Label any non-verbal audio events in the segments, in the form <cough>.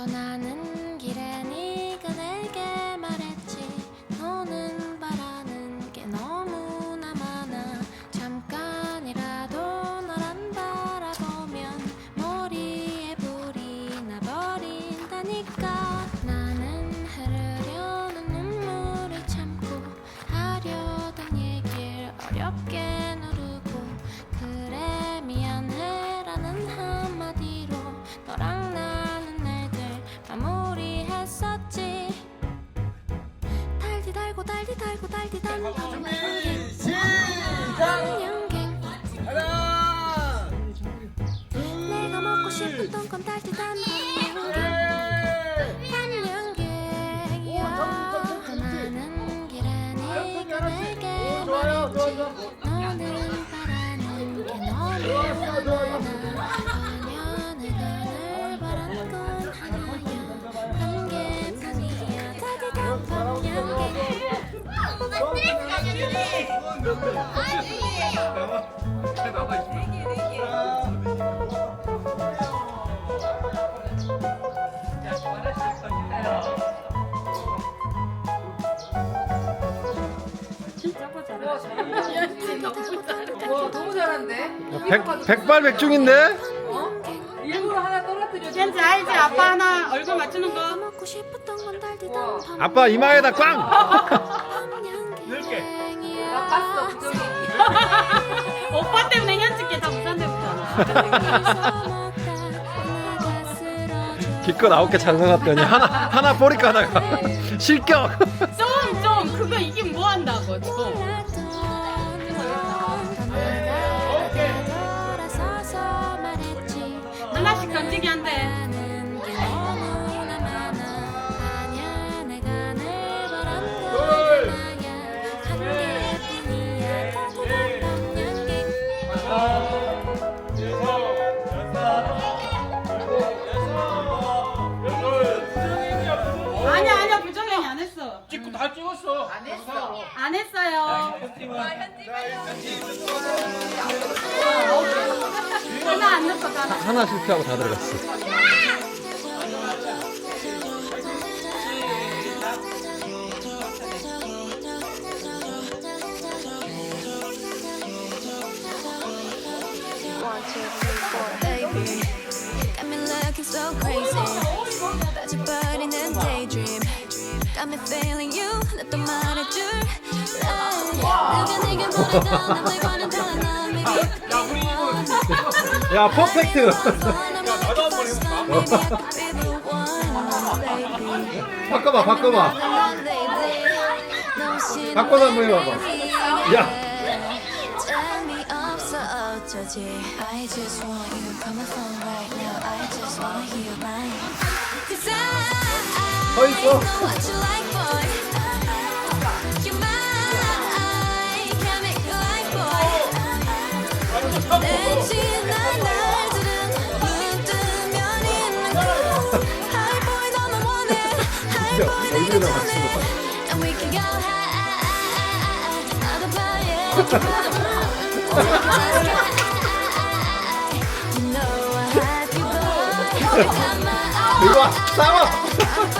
떠나는 길에 네 달디 달고 달디 달고 양갱 하나, 내가 먹고 싶었던 건 달디 달고 양 와 너무 잘한대. 백, 백발백중인데? 일부러 하나 떨어뜨려. 왠지 알지? 아빠 하나 얼굴 맞추는 거. 건 달디다밤 아빠 이마에다 꽝! <laughs> 오빠 때문에 현직계 다 부산 데부터. <laughs> 기껏 아홉 개 장사놨더니 하나, 하나 버릴까 하다가 <laughs> 실격! 좀, 좀, 그거 이긴 뭐 한다고, 좀. 하나씩 던지기 한대. 안 했어요. 하나 안 하나. 하나 실패하고 다 들어갔어. One, two, three, four, baby. Got me looking so crazy. Got me feeling you. 나또 말해줄 love. 누가 내게 보내던 남들 과는 다른 나 maybe. 야, 퍼펙트! 나도 한번 해볼까? 바꿔봐, 바꿔봐. 바꿔서 한번 해봐봐. 야. 서 있어. 그 eye 이리 와, 싸워!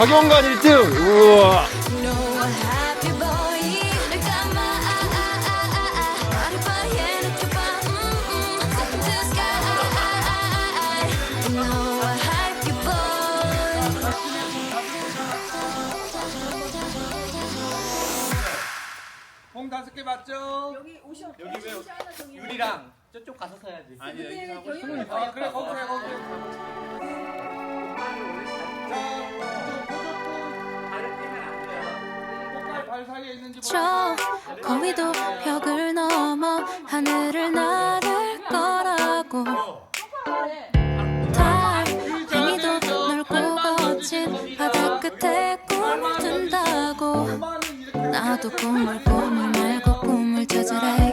박영관 1등. 우와. 공 다섯 개 맞죠? 여기 옷이 없 여기 왜 유리랑 저쪽 가서 사야지. 아니 아, 여기 아 그래 거기서 해 거기서. 해. 저 거위도 벽을 넘어 하늘을 날을 거라고. 달 팽이도 넓고 거친 바다 끝에 꿈을 든다고. 나도 꿈을 꾸물 말고 꿈을 찾으래.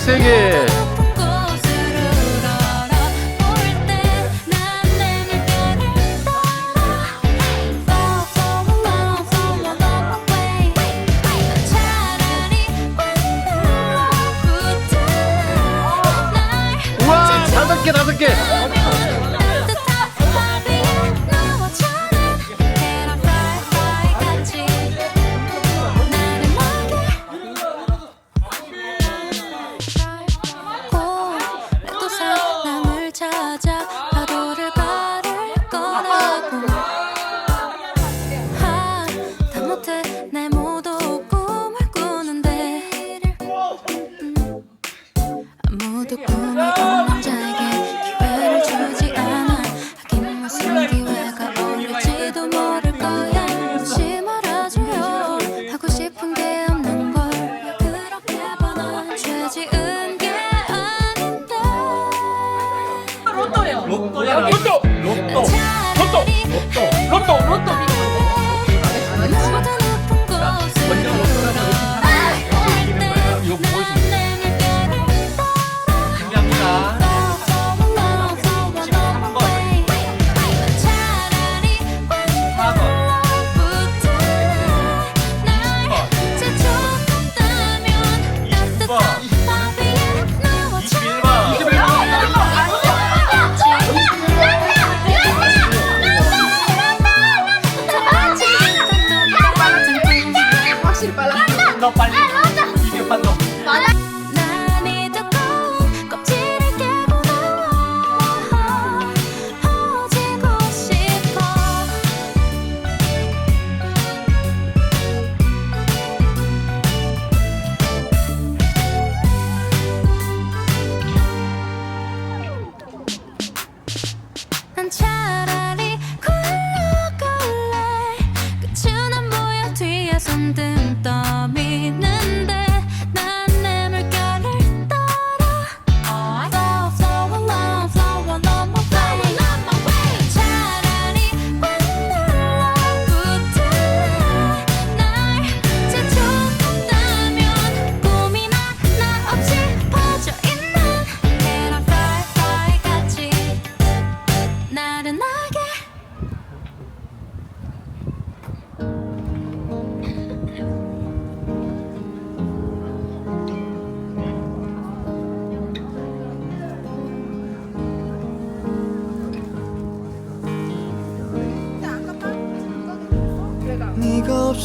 세게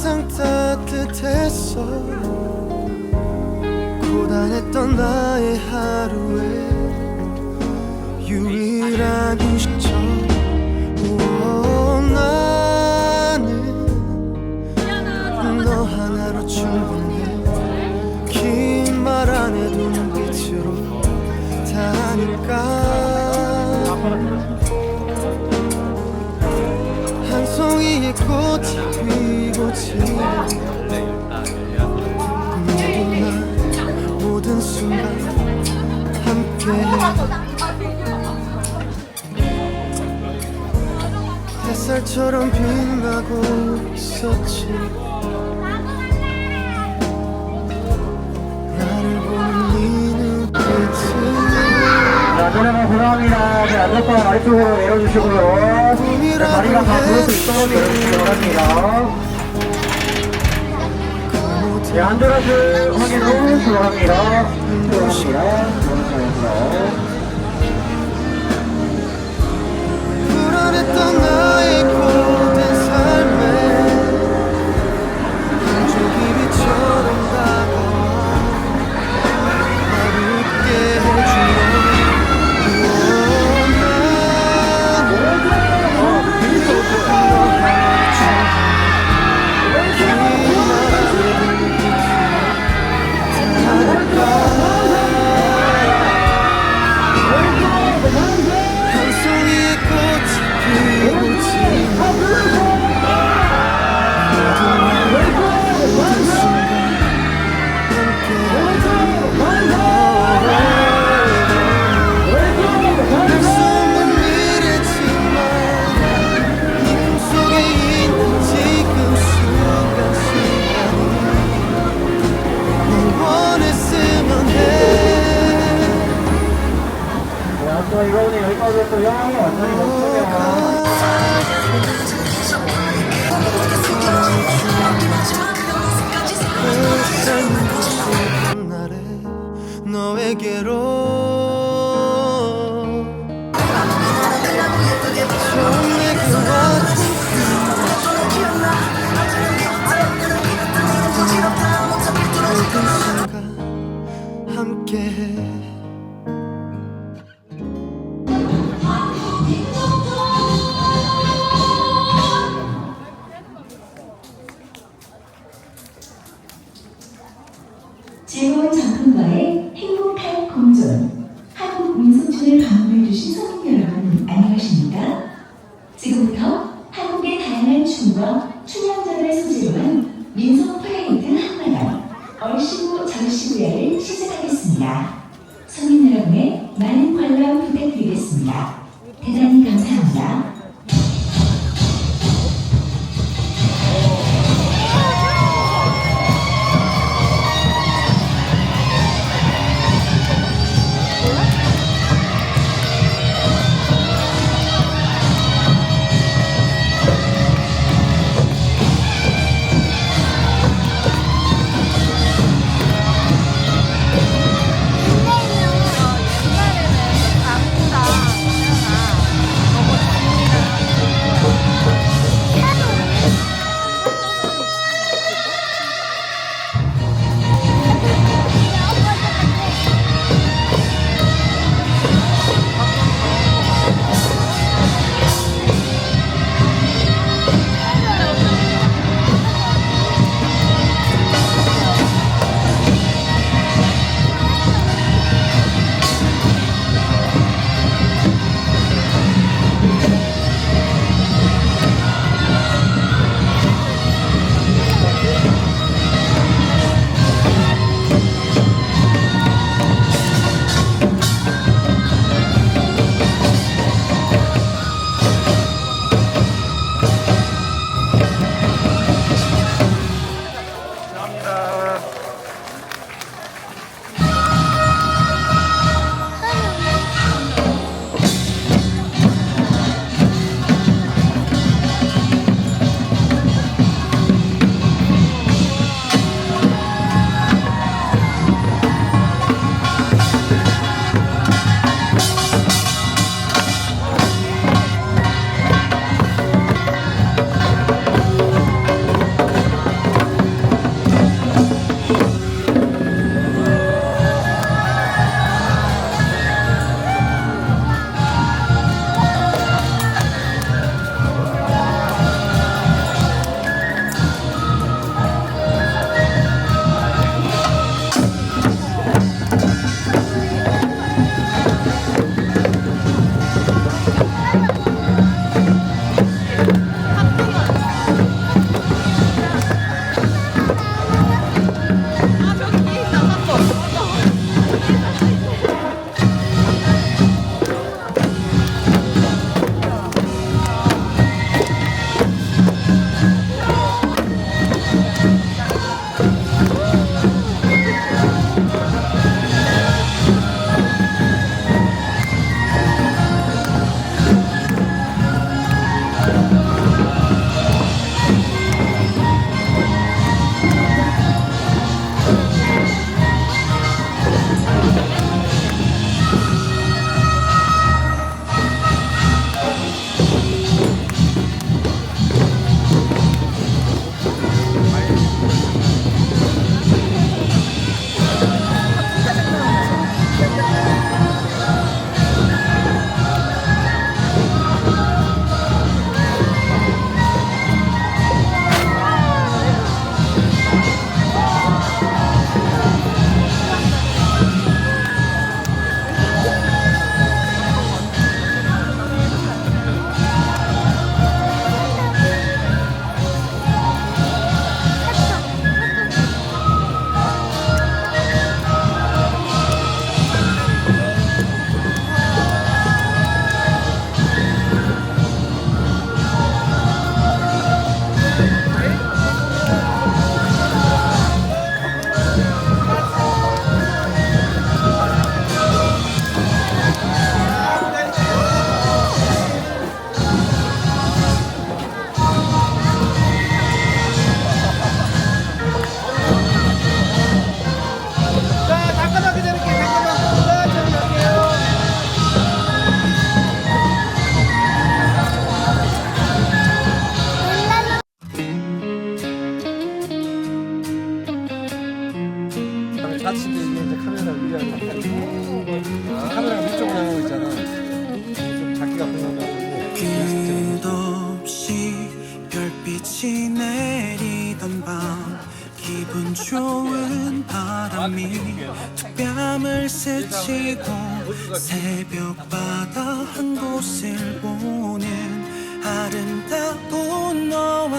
항상 따뜻했어 고단했던 나의 하루에 유일한 휴식처. 충분해. 긴 말 안 해도 눈빛으로 다 아니까? 한 송이의 꽃이 햇살처럼 빛나고 있었지 나를 보는 네눈빛은 자 노래만 고나합니다. 네, 안전권 아래쪽으로 내려주시고요. 다리가 다 부러져 있도록 여러분 들어갑니다. 네, 안전하실 확인 후 들어갑니다. 들어갑니다. 감사합니다. 불안했던 나의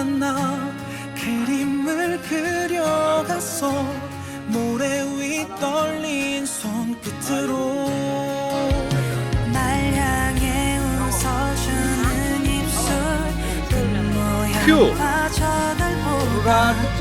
너와 나 그림을 그려갔어 모래 위 떨린 손끝으로 날 향해 웃어주는 입술 그 모양 큐. 마저 날 보고 누가 했죠?